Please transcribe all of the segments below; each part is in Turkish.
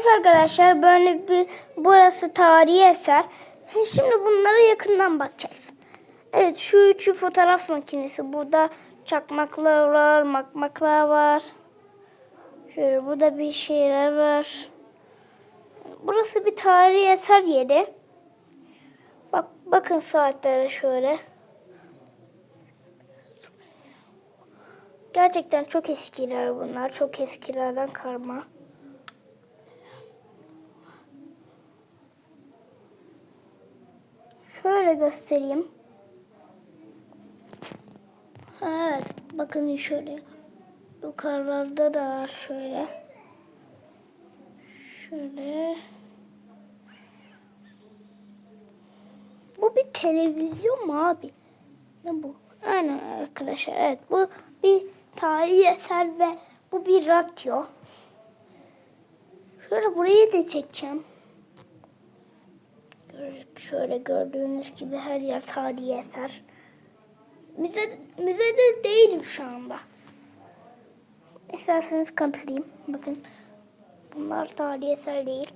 Evet arkadaşlar böyle bir burası tarihi eser. Şimdi bunlara yakından bakacağız. Evet şu üçü fotoğraf makinesi. Burada çakmaklar var, makmaklar var. Şöyle burada bir şeyler var. Burası bir tarihi eser yeri. Bak bakın saatlere şöyle. Gerçekten çok eskiler bunlar. Çok eskilerden karma. Şöyle göstereyim. Evet, bakın şöyle. Yukarılarda da var şöyle. Şöyle. Bu bir televizyon mu abi? Ne bu? Aynen arkadaşlar. Evet bu bir tarihi eser ve bu bir radyo. Şöyle burayı da çekeceğim. Şöyle gördüğünüz gibi her yer tarihi eser. Müze, müzede değilim şu anda. İsterseniz kanıtlayayım. Bakın. Bunlar tarihi eser değil.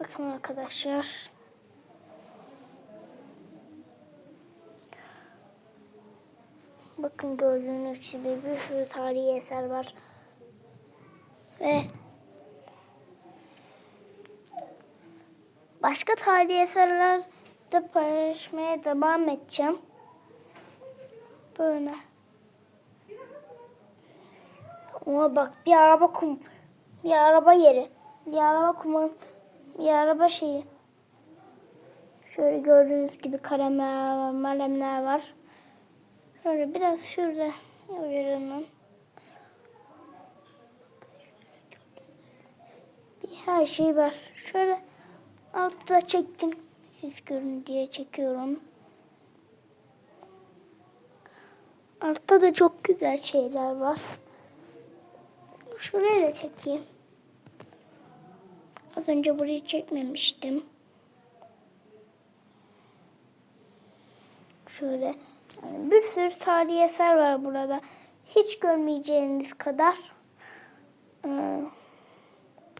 Bakın arkadaşlar. Bakın gördüğünüz gibi bir sürü tarihi eser var. Ve başka tarihi eserler de paylaşmaya devam edeceğim. Böyle. Ama bak bir araba kum, bir araba yeri, bir araba kumu, bir araba şeyi. Şöyle gördüğünüz gibi kalemler, malemler var. Şöyle biraz şurada. Bir her şey var. Şöyle altta çektim. Siz görün diye çekiyorum. Altta da çok güzel şeyler var. Şuraya da çekeyim. Az önce burayı çekmemiştim. Şöyle yani bir sürü tarihi eser var burada. Hiç görmeyeceğiniz kadar. Ee,